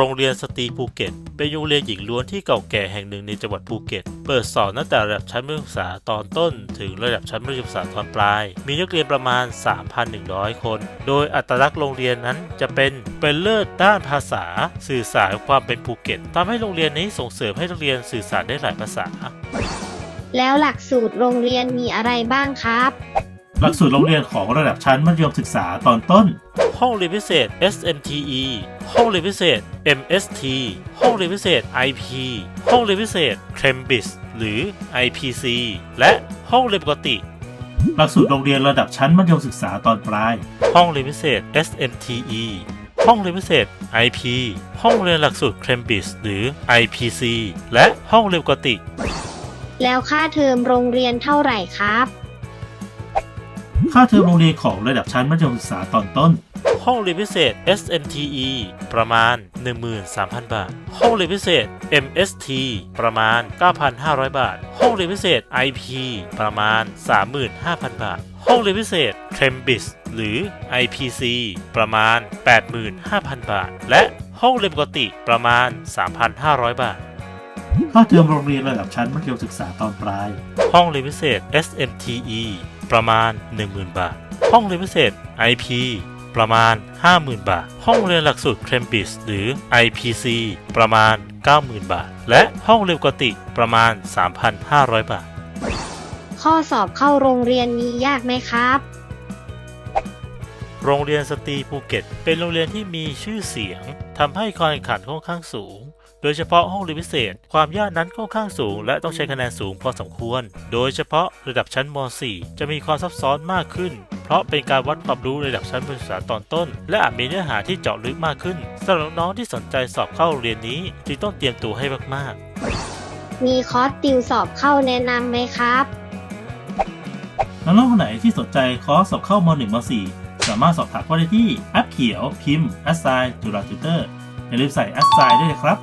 โรงเรียนสตรีภูเก็ต เป็นโรงเรียนหญิงล้วนที่เก่าแก่แห่งหนึ่งในจังหวัดภูเก็ต เปิดสอนตั้งแต่ระดับชั้นมัธยมศึกษาตอนต้น ถึงระดับชั้นมัธยมศึกษาตอนปลาย มีนักเรียนประมาณ 3,100 คน โดยอัตลักษณ์โรงเรียนนั้นจะเป็นเป็นเลิศด้านภาษา สื่อสารความเป็นภูเก็ตทำให้โรงเรียนนี้ส่งเสริมให้นักเรียนสื่อสารได้หลายภาษา แล้วหลักสูตรโรงเรียนมีอะไรบ้างครับ หลักสูตรโรงเรียนของระดับชั้นมัธยมศึกษาตอนต้น ห้องเรียนพิเศษ SMTE ห้องเรียนพิเศษ MST ห้องเรียนพิเศษ IP ห้องเรียนพิเศษ Cambis หรือ IPC และห้องเรียนปกติ หลักสูตรโรงเรียนระดับชั้นมัธยมศึกษาตอนปลาย ห้องเรียนพิเศษ SMTE ห้องเรียนพิเศษ IP ห้องเรียนหลักสูตร Cambis หรือ IPC และห้องเรียนปกติ แล้วค่าเทอมโรงเรียนเท่าไหร่ครับ ค่าเทอมโรงเรียนของระดับชั้นมัธยมศึกษาตอนต้น ห้องเรียนพิเศษ SMTE ประมาณ 13,000 บาท ห้องเรียนพิเศษ MST ประมาณ 9,500 บาท ห้องเรียนพิเศษ IP ประมาณ 35,000 บาท ห้องเรียนพิเศษ Cambis หรือ IPC ประมาณ 85,000 บาท และห้องเรียนปกติประมาณ 3,500 บาทค่าเทอมโรงเรียนระดับชั้นมัธยมศึกษาตอนปลาย ห้องเรียนพิเศษ SMTE ประมาณ 10,000 บาท ห้องเรียนพิเศษ IP ประมาณ 50,000 บาท ห้องเรียนหลักสูตรเครมปิสหรือ IPC ประมาณ 90,000 บาท และห้องเรียนปกติประมาณ 3,500 บาท ข้อสอบเข้าโรงเรียนมียากไหมครับ โรงเรียนสตรีภูเก็ต เป็นโรงเรียนที่มีชื่อเสียงทำให้การแข่งขันค่อนข้างสูง โดยเฉพาะห้องเรียนพิเศษ ความยากนั้นค่อนข้างสูง และต้องใช้คะแนนสูงพอสมควร โดยเฉพาะระดับชั้นม .4 จะมีความซับซ้อนมากขึ้น เพราะเป็นการวัดความรู้ระดับชั้นศึกษาตอนต้น และอาจมีเนื้อหาที่เจาะลึกมากขึ้นสำหรับน้องๆที่สนใจสอบเข้าโรงเรียนนี้จึงต้องเตรียมตัวให้มากๆ มีคอร์สติวสอบเข้าแนะนำไหมครับน้องๆคนไหนที่สนใจคอร์สสอบเข้าม .1 ม .4 สามารถสอบถามเข้อได้ที่แอปเขียวพิมพ์ a s s i g n จุฬาติวเตอร์อย่าลืมใส่ a s s i g n ด้วยนะครับ